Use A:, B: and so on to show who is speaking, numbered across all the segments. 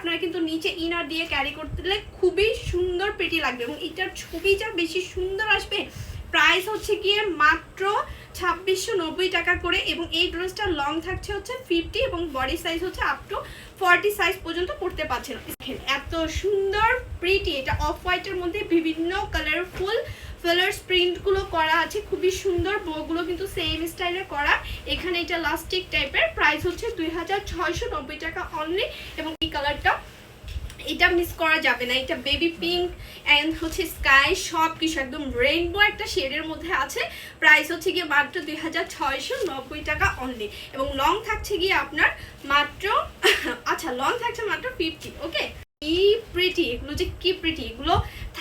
A: আপনারা কিন্তু নিচে ইনার দিয়ে ক্যারি করতে খুবই সুন্দর পেটি লাগবে এবং এটার ছবি যা বেশি সুন্দর আসবে। প্রাইস হচ্ছে গিয়ে মাত্র ছাব্বিশশো নব্বই টাকা করে এবং এই ড্রেসটা লং থাকছে হচ্ছে ফিফটি এবং বডি সাইজ হচ্ছে আপ টু ফর্টি সাইজ পর্যন্ত পড়তে পারছেন। এত সুন্দর প্রিটি এটা অফ হোয়াইটের মধ্যে বিভিন্ন কালারফুল ফেলার্স প্রিন্টগুলো করা আছে, খুবই সুন্দর বউগুলো কিন্তু সেম স্টাইলে করা। এখানে এটা লাস্টিক টাইপের প্রাইস হচ্ছে দুই হাজার ছয়শো নব্বই টাকা অনলি এবং কালারটা এটা মিস করা যাবে না। এটা বেবি পিঙ্ক অ্যান্ড হচ্ছে স্কাই সব কিছু একদম রেইনবো একটা শেডের মধ্যে আছে। প্রাইস হচ্ছে গিয়ে মাত্র দুই হাজার ছয়শো নব্বই টাকা অনলি এবং লং থাকছে গিয়ে আপনার মাত্র আচ্ছা লং থাকছে মাত্র ফিফটি ওকে কি প্রিটি এগুলো যে কি প্রিটি এগুলো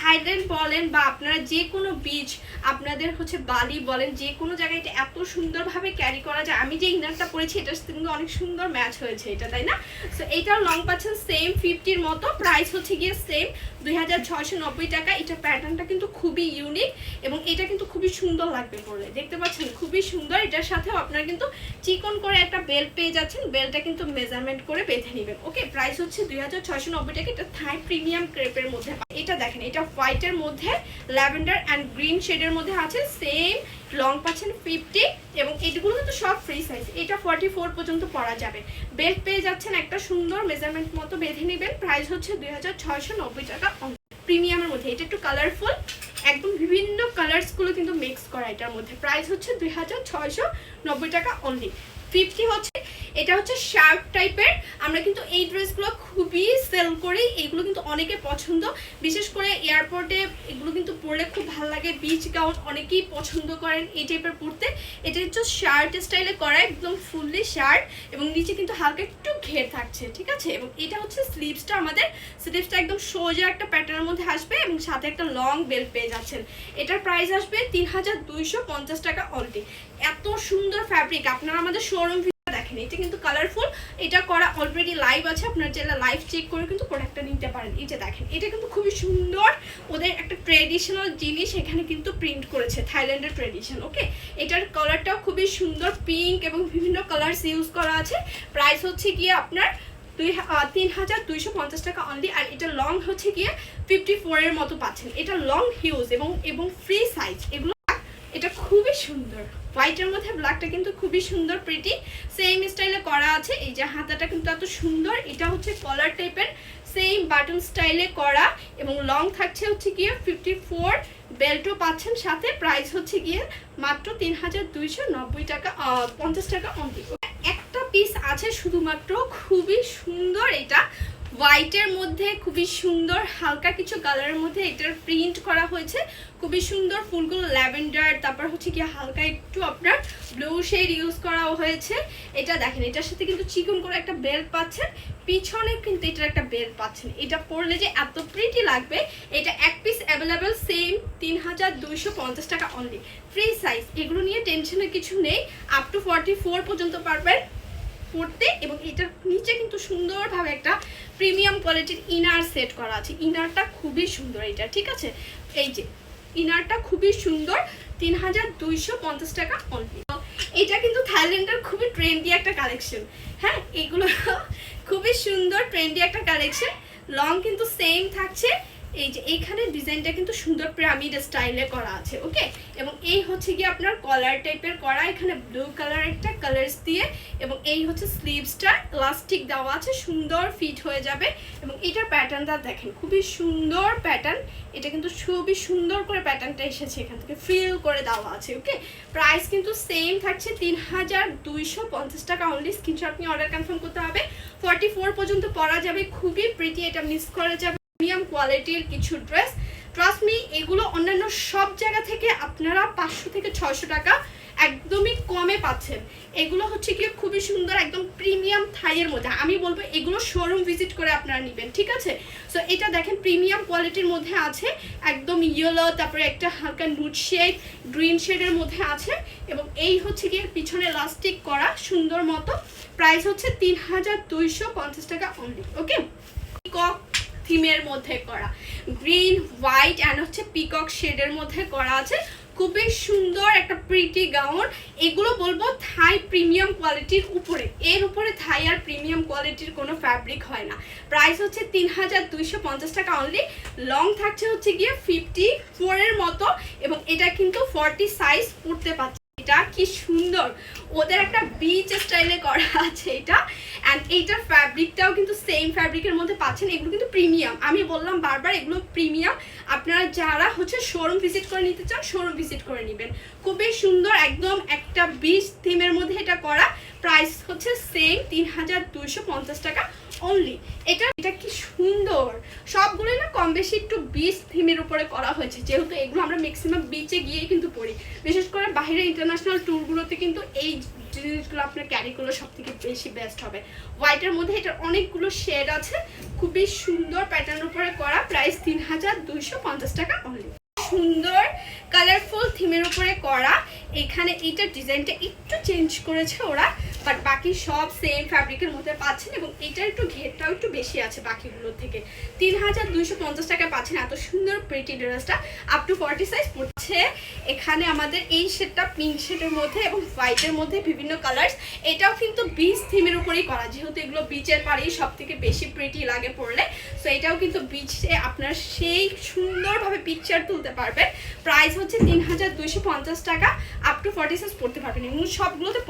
A: থাইল্যান্ড বলেন বা আপনারা যে কোনো বিচ আপনাদের হচ্ছে বালি বলেন যে কোনো জায়গায় এটা এত সুন্দরভাবে ক্যারি করা যায়। আমি যে ইনারটা পরেছি এটার সাথে কিন্তু অনেক সুন্দর ম্যাচ হয়েছে এটা, তাই না? তো এটাও লং পাচ্ছেন সেম ফিফটির মতো প্রাইস হচ্ছে গিয়ে সেম দুই হাজার ছয়শো নব্বই টাকা। এটার প্যাটার্নটা কিন্তু খুবই ইউনিক এবং এটা কিন্তু খুবই সুন্দর লাগবে পরলে। দেখতে পাচ্ছেন, খুবই সুন্দর। এটার সাথেও আপনারা কিন্তু চিকন করে একটা বেল্ট পেয়ে যাচ্ছেন। বেল্টটা কিন্তু মেজারমেন্ট করে বেঁধে নেবেন। ওকে প্রাইস হচ্ছে দুই হাজার ছয়শো নব্বই টাকা। এটা থাই প্রিমিয়াম ক্রেপের মধ্যে এটা দেখেন, এটা হোয়াইটের মধ্যে ল্যাভেন্ডার অ্যান্ড গ্রিন শেডের মধ্যে আছে। সেম লং পাচ্ছেন ফিফটি এবং ফ্রি সাইজ এটা ফর্টি ফোর পর্যন্ত পরা যাবে। বেল্ট পেয়ে যাচ্ছেন একটা সুন্দর মেজারমেন্ট মতো বেঁধে নেবেন। প্রাইস হচ্ছে দুই হাজার ছয়শো নব্বই টাকা প্রিমিয়ামের মধ্যে। এটা একটু কালারফুল একদম বিভিন্ন কালার্সগুলো কিন্তু মিক্স করা এটার মধ্যে। প্রাইস হচ্ছে দুই হাজার ছয়শো নব্বই টাকা অনলি ফিফটি হচ্ছে এটা হচ্ছে শার্ট টাইপের। আমরা কিন্তু এই ড্রেসগুলো খুবই সেল করি। এগুলো কিন্তু অনেকে পছন্দ। বিশেষ করে এয়ারপোর্টে এগুলো কিন্তু পরলে খুব ভালো লাগে। বিচ গাউন অনেকেই পছন্দ করেন এই টাইপের পরতে। এটা হচ্ছে শার্ট স্টাইলে করা, একদম ফুললি শার্ট এবং নিচে কিন্তু হালকা একটু ঘের থাকছে, ঠিক আছে? এবং এটা হচ্ছে স্লিভসটা আমাদের। স্লিভসটা একদম সোজা একটা প্যাটার্নের মধ্যে আসবে এবং সাথে একটা লং বেল্ট পেয়ে যাচ্ছেন। এটার প্রাইস আসবে তিন হাজার দুইশো পঞ্চাশ টাকা অলরেডি এত সুন্দর ফ্যাব্রিক আপনারা আমাদের শোরুম দেখেন, এটা কিন্তু কালারফুল এটা করা অলরেডি লাইভ আছে, আপনারা চাইলে লাইভ চেক করে কিন্তু প্রোডাক্টটা নিতে পারেন। এই যে দেখেন, এটা কিন্তু খুবই সুন্দর। ওদের একটা ট্রেডিশনাল জিনিস এখানে কিন্তু প্রিন্ট করেছে থাইল্যান্ডের ট্রেডিশন ওকে এটার কালারটাও খুবই সুন্দর পিঙ্ক এবং বিভিন্ন কালার্স ইউজ করা আছে। প্রাইস হচ্ছে গিয়ে আপনার দুই তিন হাজার দুইশো পঞ্চাশ টাকা অনলি আর এটা লং হচ্ছে গিয়ে ফিফটি ফোরের মতো পাচ্ছেন। এটা লং হিউজ এবং এবং ফ্রি সাইজ এগুলো হোয়াইটের মধ্যে ব্ল্যাকটা কিন্তু খুবই সুন্দর প্রিটি সেম স্টাইলে করা আছে। এই যে হাতাটা কিন্তু এত সুন্দর, এটা হচ্ছে কলার টাইপের সেম বাটন স্টাইলে করা এবং লং থাকছে হচ্ছে গিয়ে ফিফটি ফোর বেল্টও পাচ্ছেন। সাথে প্রাইস হচ্ছে গিয়ে মাত্র তিন হাজার দুইশো নব্বই টাকা পঞ্চাশ টাকা অন্তি একটা পিস আছে শুধুমাত্র, খুবই সুন্দর এটা। হোয়াইটের মধ্যে খুবই সুন্দর, হালকা কিছু কালারের মধ্যে এটার প্রিন্ট করা হয়েছে। খুবই সুন্দর ফুলগুলো ল্যাভেন্ডার, তারপর হচ্ছে কি হালকা একটু আপনার ব্লু শেড ইউজ করা হয়েছে। এটা দেখেন, এটার সাথে কিন্তু চিকন করে একটা বেল্ট পাচ্ছেন, পিছনে কিন্তু এটার একটা বেল্ট পাচ্ছেন। এটা পরলে যে এত প্রিটি লাগবে, এটা এক পিস অ্যাভেলেবেল সেম তিন হাজার দুইশো পঞ্চাশ টাকা অনলি ফ্রি সাইজ এগুলো নিয়ে টেনশনের কিছু নেই আপ টু ফর্টি ফোর পর্যন্ত পারবেন। পরতে এবং এটার নিচে কিন্তু সুন্দরভাবে একটা প্রিমিয়াম কোয়ালিটির ইনার সেট করা আছে। ইনারটা খুবই সুন্দর এটা, ঠিক আছে? এই যে ইনারটা খুবই সুন্দর তিন হাজার দুইশো পঞ্চাশ টাকা অনলি এটা কিন্তু থাইল্যান্ডের খুবই ট্রেন্ডি একটা কালেকশন হ্যাঁ এগুলো খুবই সুন্দর ট্রেন্ডি একটা কালেকশন লং কিন্তু সেম থাকছে। এই যে এইখানে ডিজাইনটা কিন্তু সুন্দর পিরামিড স্টাইলে করা আছে ওকে এবং এই হচ্ছে কি আপনার কলার টাইপের করা, এখানে ব্লু কালার একটা কালার্স দিয়ে, এবং এই হচ্ছে স্লিভসটা ইলাস্টিক দেওয়া আছে, সুন্দর ফিট হয়ে যাবে, এবং এটার প্যাটার্নটা দেখেন, খুবই সুন্দর প্যাটার্ন এটা কিন্তু খুবই সুন্দর করে প্যাটার্নটা এসেছে এখান থেকে ফিল করে দেওয়া আছে ওকে প্রাইস কিন্তু সেম থাকছে তিন হাজার দুইশো পঞ্চাশ টাকা অনলি স্ক্রিনশট নিয়ে অর্ডার কনফার্ম করতে হবে। ফর্টি ফোর পর্যন্ত পরা যাবে, খুবই প্রিটি এটা মিস করা যাবে। প্রিমিয়াম কোয়ালিটির কিছু ড্রেস। ট্রাস্ট মি এগুলো অন্যান্য সব জায়গা থেকে আপনারা পাঁচশো থেকে ছয়শো টাকা একদমই কমে পাচ্ছেন। এগুলো হচ্ছে কি খুবই সুন্দর একদম প্রিমিয়াম থাইয়ের মধ্যে। আমি বলব এগুলো শোরুম ভিজিট করে আপনারা নেবেন, ঠিক আছে? সো এটা দেখেন প্রিমিয়াম কোয়ালিটির মধ্যে আছে, একদম ইয়েলো তারপরে একটা হালকা নুট শেড গ্রিন শেডের মধ্যে আছে এবং এই হচ্ছে গিয়ে পিছনে লাস্টিক করা সুন্দর মতো। প্রাইস হচ্ছে তিন হাজার দুইশো পঞ্চাশ টাকা অনলি ওকে পিকক থিমের মধ্যে করা। গ্রিন, হোয়াইট অ্যান্ড হচ্ছে পিকক শেডের মধ্যে করা আছে। খুবই সুন্দর একটা প্রিটি গাউন এগুলো বলব থাই প্রিমিয়াম কোয়ালিটির উপরে। এর উপরে থাই আর প্রিমিয়াম কোয়ালিটির কোনো ফ্যাব্রিক হয় না। প্রাইস হচ্ছে তিন হাজার দুইশো পঞ্চাশ টাকা অনলি লং থাকছে হচ্ছে গিয়ে ফিফটি ফোরের মতো। এবং এটা কিন্তু ফর্টি সাইজ পড়তে পারছে এটা কি সুন্দর। ওদের একটা বিচ স্টাইলে করা আছে এটা। অ্যান্ড এইটার ফ্যাব্রিকটাও কিন্তু সেম ফ্যাব্রিকের মধ্যে পাচ্ছেন। এগুলো কিন্তু প্রিমিয়াম আমি বললাম বারবার, এগুলো প্রিমিয়াম আপনারা যারা হচ্ছে শোরুম ভিজিট করে নিতে চান শোরুম ভিজিট করে নেবেন। খুবই সুন্দর, একদম একটা বিচ থিমের মধ্যে এটা করা। প্রাইস হচ্ছে সেম তিন হাজার দুইশো পঞ্চাশ টাকা অনলি এটা এটা কি সুন্দর। সবগুলো না কম বেশি একটু বিচ থিমের উপরে করা হয়েছে। যেহেতু এগুলো আমরা ম্যাক্সিমাম বিচে গিয়েই কিন্তু পড়ি। বিশেষ বাইরে ইন্টারন্যাশনাল ট্যুরগুলোতে কিন্তু এই জিনিসগুলো আপনার ক্যারি করলে সব থেকে বেশি বেস্ট হবে। হোয়াইটের মধ্যে এটার অনেকগুলো শেড আছে, খুবই সুন্দর প্যাটার্নের উপরে করা প্রাইস তিন হাজার দুইশো পঞ্চাশ টাকা অনলি সুন্দর কালারফুল থিমের উপরে করা, এখানে এইটার ডিজাইনটা একটু চেঞ্জ করেছে ওরা। বাট বাকি সব সেম ফ্যাব্রিকের মধ্যে পাচ্ছেন এবং এটার একটু ঘেরটাও একটু বেশি আছে বাকিগুলোর থেকে। তিন হাজার দুইশো পঞ্চাশ টাকায় পাচ্ছেন এত সুন্দর প্রিটি ড্রেসটা আপ টু ফর্টি সাইজ পড়ছে। এখানে আমাদের এই শেডটা পিঙ্ক শেডের মধ্যে এবং হোয়াইটের মধ্যে বিভিন্ন কালার্স এটাও কিন্তু বিচ থিমের উপরেই করা, যেহেতু এগুলো বিচের পাড়েই সব থেকে বেশি প্রিটি লাগে পড়লে সো এটাও কিন্তু বিচে আপনার সেই সুন্দরভাবে পিকচার তুলতে পারবেন। প্রাইস হচ্ছে তিন হাজার দুইশো পঞ্চাশ টাকা আপ টু ফর্টি সাইজ পড়তে পারবেন এবং সবগুলোতে